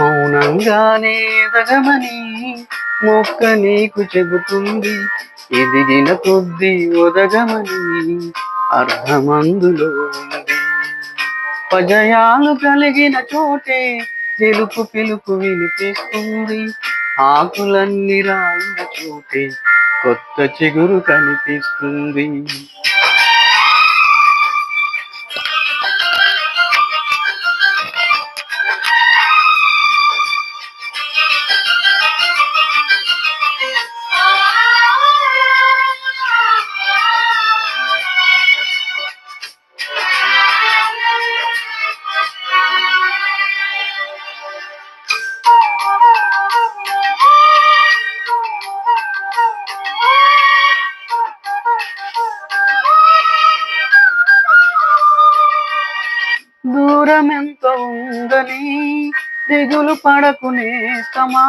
మౌనంగానే ఎదగమని మొక్క నీకు చెబుతుంది. ఎదిగిన కొద్ది ఒదగమని అర్హమందులో ఉంది. పజయాలు కలిగిన చోటే తెలుపు పిలుపు వినిపిస్తుంది. ఆకులన్నీ రాలిన చోటే కొత్త చిగురు కనిపిస్తుంది. దూరం ఉందని దిగులు పడకునేస్తమా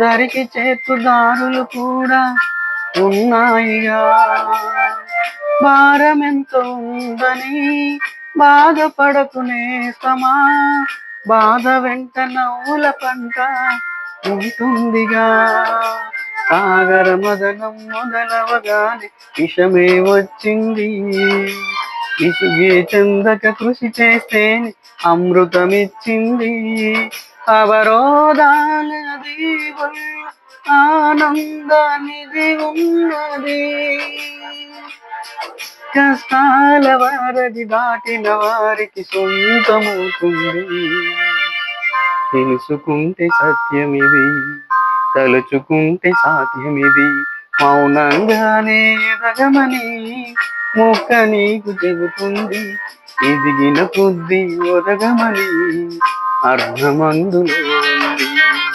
దరికి చేతుదారులు కూడా ఉన్నాయిగా. భారం ఎంత ఉందని బాధపడకునేస్తమా బాధ వెంట నవ్వుల పంట ఉంటుందిగా. సాగర మదనం మొదలవగానే విషమే వచ్చింది. ఇసుగే చెందక కృషి చేస్తే అమృతమిచ్చింది. అవరోధాల దీవుల్ ఆనందానిది ఉన్నది. కష్టాల వారది దాటిన వారికి సొంతమవుతుంది. తెలుసుకుంటే సత్యమిది తలుచుకుంటే సాధ్యమిది. మౌనంగానే రగమని మొక్క నీకు చెబుతుంది ఎదిగిన కొద్ది ఒదగమని అర్ధమందులో ఉంది.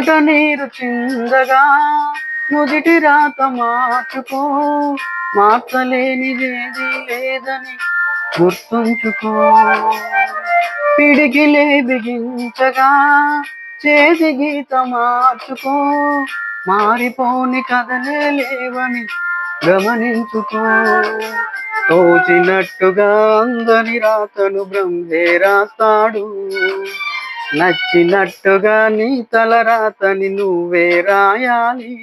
చెమట నీరు చిందగా నుదిటి రాత మార్చుకో. మార్చలేనిదేది లేదని గుర్తుంచుకో. పిడికిలే బిగించగా చేతి గీత మార్చుకో. మారిపోని కదలే లేవని గమనించుకో. తోచినట్టుగా అందని రాతను బ్రహ్మే రాస్తాడు. నచ్చినట్టుగా నీ తలరాతని నువ్వే రాయాలి.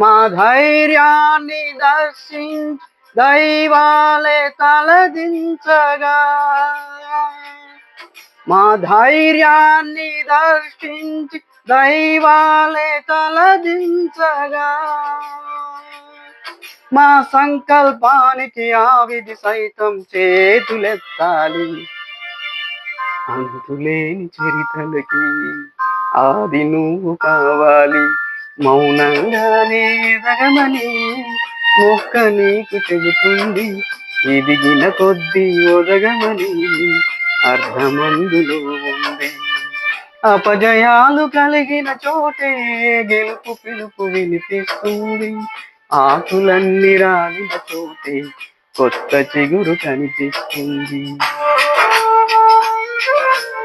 మా ధైర్యాన్ని దర్శి దైవాలే తలదించగా. మా ధైర్యాన్ని దర్శించి దైవాలే తలదించగా. మా సంకల్పానికి ఆ విధి సైతం చేతులెత్తాలి. అంతులేని చరితలకి ఆది నువ్వు కావాలి. మౌనంగానే ఎదగమని మొక్క నీకు చెబుతుంది. ఎదిగిన కొద్దీ ఒదగమని అర్థమందులో ఉంది అపజయాలు కలిగిన చోటే గెలుపు పిలుపు వినిపిస్తుంది. ఆకులన్నీ రాలిన చోటే కొత్త చిగురు కనిపిస్తుంది. 哈哈。